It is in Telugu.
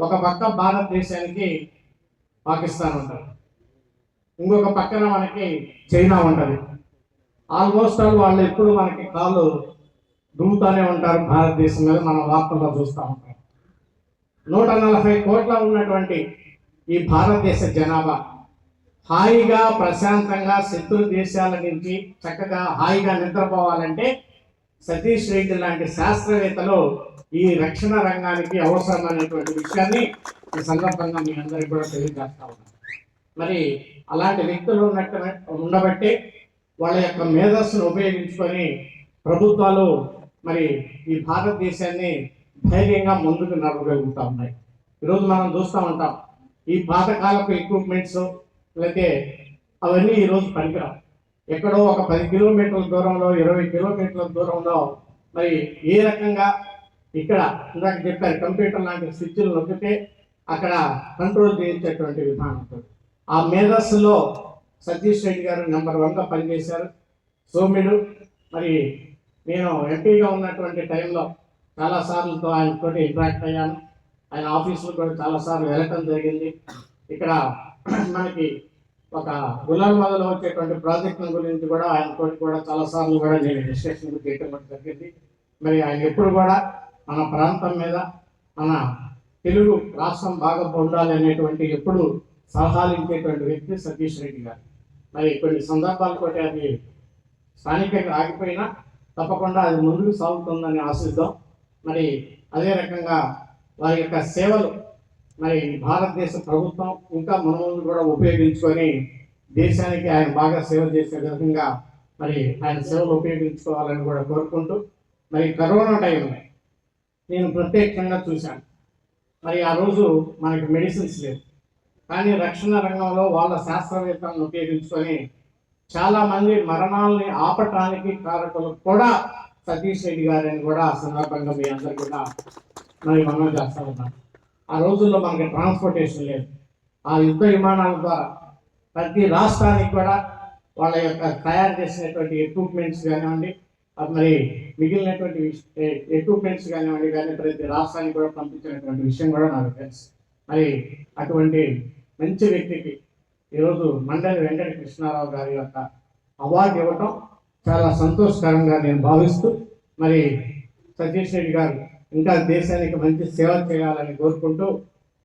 ఒక పక్క భారతదేశానికి పాకిస్తాన్ ఉంటుంది. ఇంకొక పక్కన మనకి చైనా ఉంటుంది. ఆల్మోస్ట్ ఆల్ వాళ్ళు ఎప్పుడు మనకి కాళ్ళు దుమ్ముతూనే ఉంటారు భారతదేశం మీద మనం వార్తల్లో చూస్తూ ఉంటాం. నూట నలభై కోట్ల ఉన్నటువంటి ఈ భారతదేశ జనాభా హాయిగా ప్రశాంతంగా శత్రు దేశాల నుంచి చక్కగా హాయిగా నిద్రపోవాలంటే సతీష్ రెడ్డి లాంటి శాస్త్రవేత్తలు ఈ రక్షణ రంగానికి అవసరమైనటువంటి విషయాన్ని ఈ సందర్భంగా మీ అందరికీ కూడా తెలియజేస్తా ఉన్నాను. మరి అలాంటి వ్యక్తులు ఉన్నట్టు ఉండబట్టే వాళ్ళ యొక్క మేధస్సును ఉపయోగించుకొని ప్రభుత్వాలు మరి ఈ భారతదేశాన్ని ధైర్యంగా ముందుకు నడవగలుగుతూ ఉన్నాయి. ఈరోజు మనం చూస్తూ ఉంటాం ఈ పాతకాలపు ఎక్విప్మెంట్స్ లేకపోతే అవన్నీ ఈరోజు పనికిరావు. ఎక్కడో ఒక పది కిలోమీటర్ల దూరంలో ఇరవై కిలోమీటర్ల దూరంలో మరి ఏ రకంగా ఇక్కడ ఇందాక చెప్పారు కంప్యూటర్ లాంటి స్విచ్లు నొక్కితే అక్కడ కంట్రోల్ చేయించేటువంటి విధానం ఆ మేధస్సులో సతీష్ రెడ్డి గారు నెంబర్ వన్గా పనిచేశారు. సోమ్యుడు మరి నేను ఎంపీగా ఉన్నటువంటి టైంలో చాలా సార్లతో ఆయనతో ఇంటరాక్ట్ అయ్యాను. ఆయన ఆఫీసులో కూడా చాలా సార్లు వెళ్ళటం జరిగింది. ఇక్కడ మనకి ఒక గులాల్ మదలో వచ్చేటువంటి ప్రాజెక్టుల గురించి కూడా ఆయనతో కూడా చాలా సార్లు కూడా నేను డిస్కషన్ చేయటం జరిగింది. మరి ఆయన ఎప్పుడు కూడా మన ప్రాంతం మీద మన తెలుగు రాష్ట్రం బాగా పొందాలి అనేటువంటి ఎప్పుడు సలహాలు ఇచ్చేటువంటి వ్యక్తి సతీష్ రెడ్డి గారు. మరి కొన్ని సందర్భాలు కూడా అది స్థానికంగా ఆగిపోయినా తప్పకుండా అది ముందుకు సాగుతుందని ఆశిద్దాం. మరి అదే రకంగా వారి యొక్క సేవలు మరి భారతదేశ ప్రభుత్వం ఇంకా మన ముందు కూడా ఉపయోగించుకొని దేశానికి ఆయన బాగా సేవ చేసే విధంగా మరి ఆయన సేవలు ఉపయోగించుకోవాలని కూడా కోరుకుంటూ మరి కరోనా టైంలో నేను ప్రత్యేకంగా చూశాను. మరి ఆ రోజు మనకి మెడిసిన్స్ లేవు. కానీ రక్షణ రంగంలో వాళ్ళ శాస్త్రవేత్తలను ఉపయోగించుకొని చాలామంది మరణాలని ఆపటానికి కారకులు కూడా సతీష్ రెడ్డి గారని కూడా ఆ సందర్భంగా మీ అందరు కూడా మరి మనం చేస్తా ఉన్నాం ఆ రోజుల్లో మనకి ట్రాన్స్పోర్టేషన్ లేదు. ఆ యుద్ధ విమానాల ద్వారా ప్రతి రాష్ట్రానికి కూడా వాళ్ళ యొక్క తయారు చేసినటువంటి ఎక్విప్మెంట్స్ కానివ్వండి మరి మిగిలినటువంటి ఎక్విప్మెంట్స్ కానివ్వండి కానీ ప్రతి రాష్ట్రానికి కూడా పంపించినటువంటి విషయం కూడా నాకు తెలుసు. మరి అటువంటి మంచి వ్యక్తికి ఈరోజు మండలి వెంకట కృష్ణారావు గారి యొక్క అవార్డు ఇవ్వటం చాలా సంతోషకరంగా నేను భావిస్తూ మరి సతీష్ రెడ్డి గారు ఇంకా దేశానికి మంచి సేవ చేయాలని కోరుకుంటూ